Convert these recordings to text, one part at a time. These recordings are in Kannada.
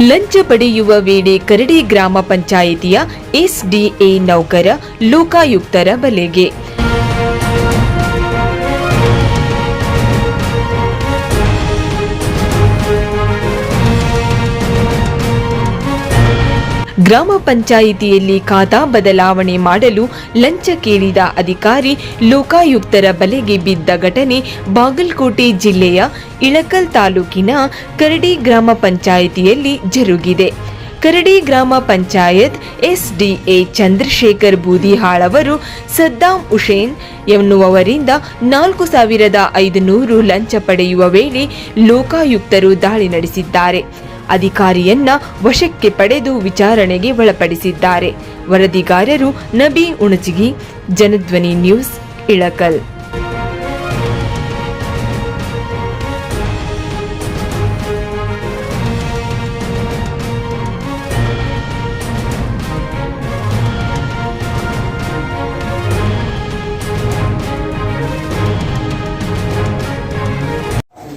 ಲಂಚ ಪಡೆಯುವ ವೇಳೆ ಕರಡಿ ಗ್ರಾಮ ಪಂಚಾಯಿತಿಯ ಎಸ್ಡಿಎ ನೌಕರ ಲೋಕಾಯುಕ್ತರ ಬಲೆಗೆ ಗ್ರಾಮ ಪಂಚಾಯಿತಿಯಲ್ಲಿ ಖಾತಾ ಬದಲಾವಣೆ ಮಾಡಲು ಲಂಚ ಕೇಳಿದ ಅಧಿಕಾರಿ ಲೋಕಾಯುಕ್ತರ ಬಲೆಗೆ ಬಿದ್ದ ಘಟನೆ ಬಾಗಲಕೋಟೆ ಜಿಲ್ಲೆಯ ಇಳಕಲ್ ತಾಲೂಕಿನ ಕರಡಿ ಗ್ರಾಮ ಪಂಚಾಯಿತಿಯಲ್ಲಿ ಜರುಗಿದೆ. ಕರಡಿ ಗ್ರಾಮ ಪಂಚಾಯತ್ ಎಸ್ಡಿಎ ಚಂದ್ರಶೇಖರ್ ಬೂದಿಹಾಳ್ ಅವರು ಸದ್ದಾಂ ಹುಸೇನ್ ಎನ್ನುವವರಿಂದ ನಾಲ್ಕು ಸಾವಿರದ ಐದುನೂರು ಲಂಚ ಪಡೆಯುವ ವೇಳೆ ಲೋಕಾಯುಕ್ತರು ದಾಳಿ ನಡೆಸಿದ್ದಾರೆ. ಅಧಿಕಾರಿಯನ್ನ ವಶಕ್ಕೆ ಪಡೆದು ವಿಚಾರಣೆಗೆ ಒಳಪಡಿಸಿದ್ದಾರೆ. ವರದಿಗಾರರು ನಬಿ ಉಣಚಿಗಿ ಜನಧ್ವನಿ ನ್ಯೂಸ್ ಇಳಕಲ್.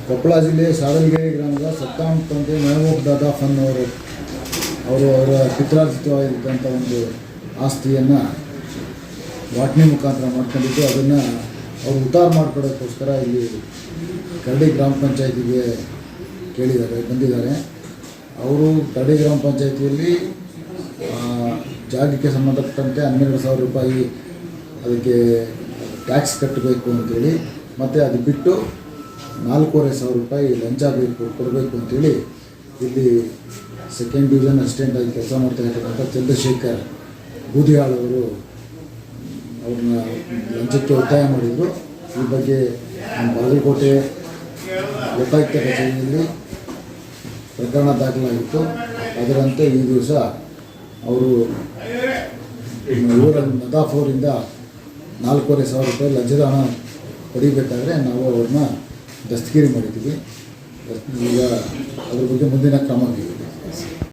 ಕೊಪ್ಪಳ ಜಿಲ್ಲೆಯ ಗ್ರಾಮದ ಸತ್ತಾಂ ತಂದೆ ಮೆಹಬೂಬ್ ದಾದಾ ಫನ್ ಅವರು ಅವರು ಅವರ ಪಿತ್ರಾರ್ಜಿತವಾಗಿದ್ದಂಥ ಒಂದು ಆಸ್ತಿಯನ್ನು ವಾಟ್ನಿ ಮುಖಾಂತರ ಮಾಡ್ಕೊಂಡಿದ್ದು, ಅದನ್ನು ಅವರು ಉದ್ಧಾರ ಮಾಡಿಕೊಡೋಕ್ಕೋಸ್ಕರ ಇಲ್ಲಿ ಕರಡಿ ಗ್ರಾಮ ಪಂಚಾಯತಿಗೆ ಕೇಳಿದ್ದಾರೆ, ಬಂದಿದ್ದಾರೆ. ಅವರು ಕರಡಿ ಗ್ರಾಮ ಪಂಚಾಯತಿಯಲ್ಲಿ ಜಾಗಕ್ಕೆ ಸಂಬಂಧಪಟ್ಟಂತೆ ಹನ್ನೆರಡು ಸಾವಿರ ರೂಪಾಯಿ ಅದಕ್ಕೆ ಟ್ಯಾಕ್ಸ್ ಕಟ್ಟಬೇಕು ಅಂತೇಳಿ, ಮತ್ತು ಅದು ಬಿಟ್ಟು ನಾಲ್ಕೂವರೆ ಸಾವಿರ ರೂಪಾಯಿ ಲಂಚ ಬೇಕು, ಕೊಡಬೇಕು ಅಂತೇಳಿ ಇಲ್ಲಿ ಸೆಕೆಂಡ್ ಡಿವಿಷನ್ ಅಸಿಸ್ಟೆಂಟ್ ಆಗಿ ಕೆಲಸ ಮಾಡ್ತಾ ಇರ್ತಕ್ಕಂಥ ಚಂದ್ರಶೇಖರ್ ಬೂದಿಯಾಳ್ ಅವರು ಅವ್ರನ್ನ ಲಂಚಕ್ಕೆ ಒತ್ತಾಯ ಮಾಡಿದರು. ಈ ಬಗ್ಗೆ ನಮ್ಮ ಬಾಗಲಕೋಟೆ ಲೋಕಾಯುಕ್ತ ಕಚೇರಿಯಲ್ಲಿ ಪ್ರಕರಣ ದಾಖಲಾಗಿತ್ತು. ಅದರಂತೆ ಈ ದಿವಸ ಅವರು ಊರ ನದಾಫ್ ಅವರಿಂದ ನಾಲ್ಕೂವರೆ ಸಾವಿರ ರೂಪಾಯಿ ಲಂಚದ ಹಣ ಪಡಿಬೇಕಾದ್ರೆ ನಾವು ಅವ್ರನ್ನ ದಸ್ತಗಿರಿ ಮಾಡಿದ್ದೀವಿ. ಈಗ ಅದ್ರ ಬಗ್ಗೆ ಮುಂದಿನ ಕ್ರಮ